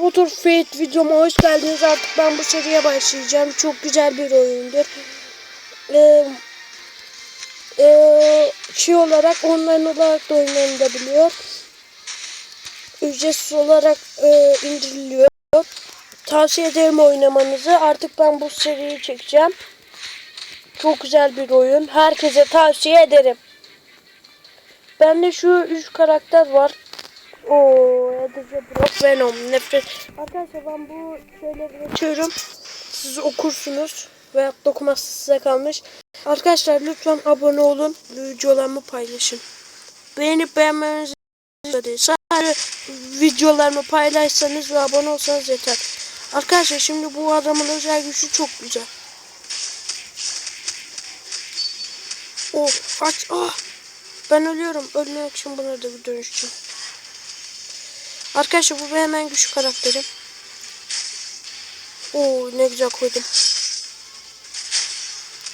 Motor Fate videoma hoş geldiniz. Artık ben bu seriye başlayacağım. Çok güzel bir oyundur. Ee, ee, şey olarak online olarak da oynanabiliyor. Ücretsiz olarak e, indiriliyor. Tavsiye ederim oynamanızı. Artık ben bu seriyi çekeceğim. Çok güzel bir oyun. Herkese tavsiye ederim. Bende şu üç karakter var. Oo, Edici Brock Venom nefret. Arkadaşlar ben bu şeyleri geçiyorum. Siz okursunuz ve okuması size kalmış. Arkadaşlar lütfen abone olun. Videolarımı paylaşın. Beğenip beğenmenizi. Sadece videolarımı paylaşsanız ve abone olsanız yeter. Arkadaşlar şimdi bu adamın özel gücü çok güzel. Oh aç ah. Ben ölüyorum. Ölmek için buna da bir dönüşeceğim. Arkadaşlar bu benim en güçlü karakterim. Oo ne güzel koydum.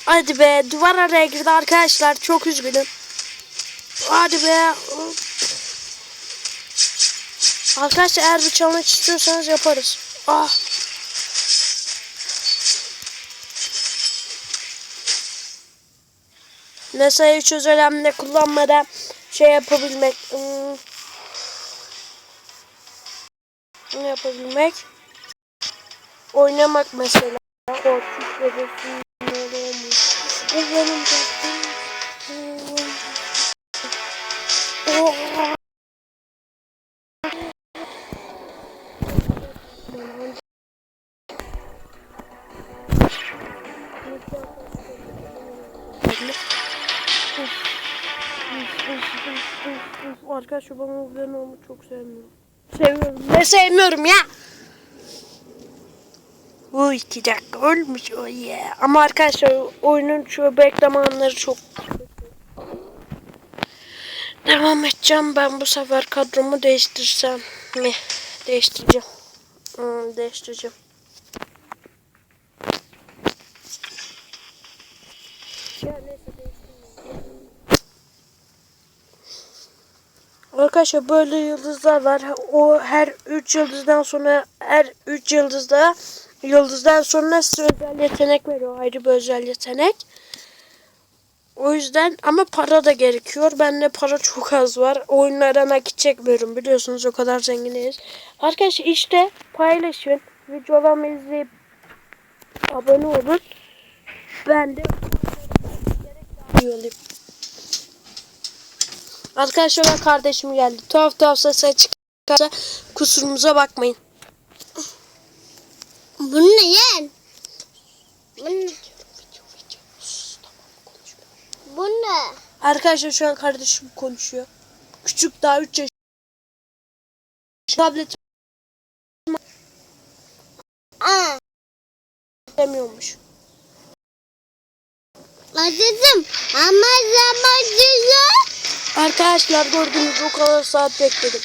Hadi be duvar araya girdi arkadaşlar. Çok üzgünüm. Hadi be. Arkadaşlar eğer bir challenge istiyorsanız yaparız. Ah. Hiç özel hamle kullanmadan şey yapabilmek. Hmm. Ne yapabilmek? Oynamak mesela. Tuşları sinirleri olmuş. O benim Oh. Arkadaşlar ben çok sevmiyorum. Seviyorum. Ne sevmiyorum ya? Bu iki dakika ölmüş o ya. Ama arkadaşlar oyunun şu bekleme anları çok Devam edeceğim. Ben bu sefer kadromu değiştirsem mi? Değiştireceğim. Hmm, değiştireceğim. Arkadaşlar böyle yıldızlar var. O her 3 yıldızdan sonra her 3 yıldızda yıldızdan sonra size özel yetenek veriyor. Ayrı bir özel yetenek. O yüzden ama para da gerekiyor. Bende para çok az var. Oyunlara nakit çekmiyorum. Biliyorsunuz o kadar zenginiz. Arkadaşlar işte paylaşın. Videolarımı izleyip abone olun. Ben de iyi olayım. Arkadaşlar ben kardeşim geldi. Tuhaf tuhaf sesler çıkarsa kusurumuza bakmayın. Bu ne yen? Bu ne? Bu ne? Arkadaşlar şu an kardeşim konuşuyor. Küçük daha 3 yaş. Tablet demiyormuş. acıdım ama zaman. Arkadaşlar gördüğünüz o kadar saat bekledim.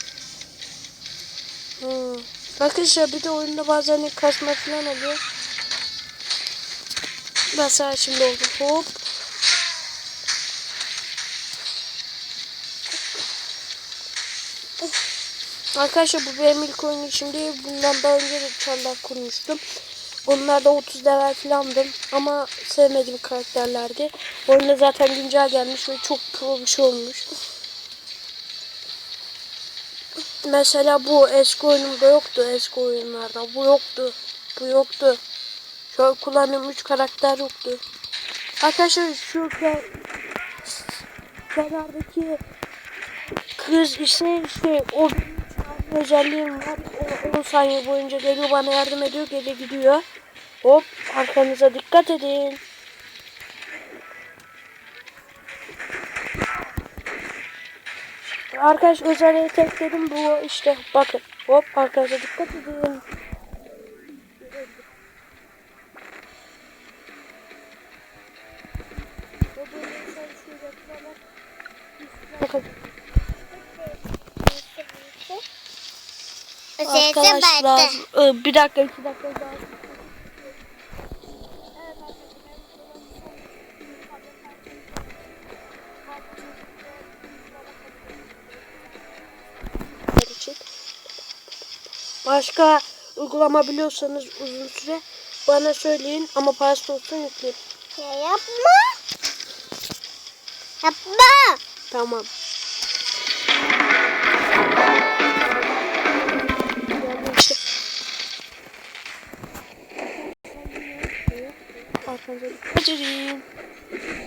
Hmm. Arkadaşlar bir de oyunda bazen kasma falan oluyor. Mesela şimdi oldu. Hop. Arkadaşlar bu benim ilk oyun işim değil. Bundan daha önce de çarlar kurmuştum. Onlarda 30 level falandım ama sevmediğim karakterlerdi. Oyunda zaten güncel gelmiş ve çok pro bir şey olmuş. Mesela bu eski oyunumda yoktu eski oyunlarda. Bu yoktu. Bu yoktu. Şu an kullandığım 3 karakter yoktu. Arkadaşlar şu ke- kenardaki kız ise işte o özelliğim var. O 10 saniye boyunca geliyor bana yardım ediyor geri gidiyor. Hop arkanıza dikkat edin. Arkadaş özel yetenek dedim bu işte bakın hop arkanıza dikkat edin. Bakın arkadaşlar e, bir dakika iki dakika daha. Başka uygulama biliyorsanız uzun süre bana söyleyin ama parası olsun yükleyin. Ya yapma. Yapma. Tamam. Arkanıza dikkat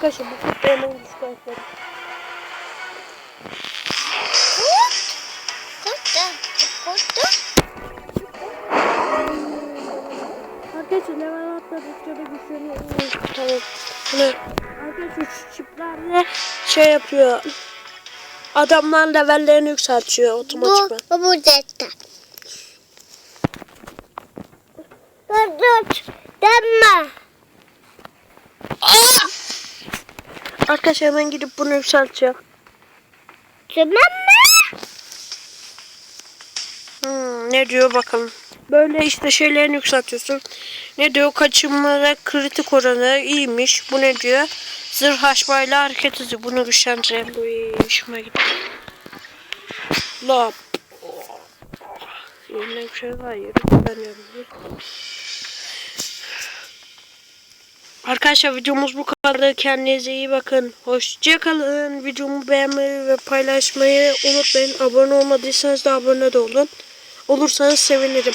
Arkadaşlar bu kutu hemen çıkartalım. Arkadaşlar level atladıkça da güçleniyor. Tamam. Bunu arkadaşlar şu çiplerle şey yapıyor. Adamlar levellerini yükseltiyor Bu, otomatikman. bu burada. Dur dur. Deme. Arkadaşlar hemen gidip bunu yükselteceğim. Tamam mı? Hmm, ne diyor bakalım. Böyle işte şeylerini yükseltiyorsun. Ne diyor? Kaçınma ve kritik oranı iyiymiş. Bu ne diyor? Zırh açmayla hareket hızı. Bunu güçlendirelim. Bu iyi. Hoşuma gitti. Lop. Yerine bir şey var. Yeri kullanıyorum. Arkadaşlar videomuz bu kadar. Kendinize iyi bakın. Hoşçakalın. Videomu beğenmeyi ve paylaşmayı unutmayın. Abone olmadıysanız da abone de olun. Olursanız sevinirim.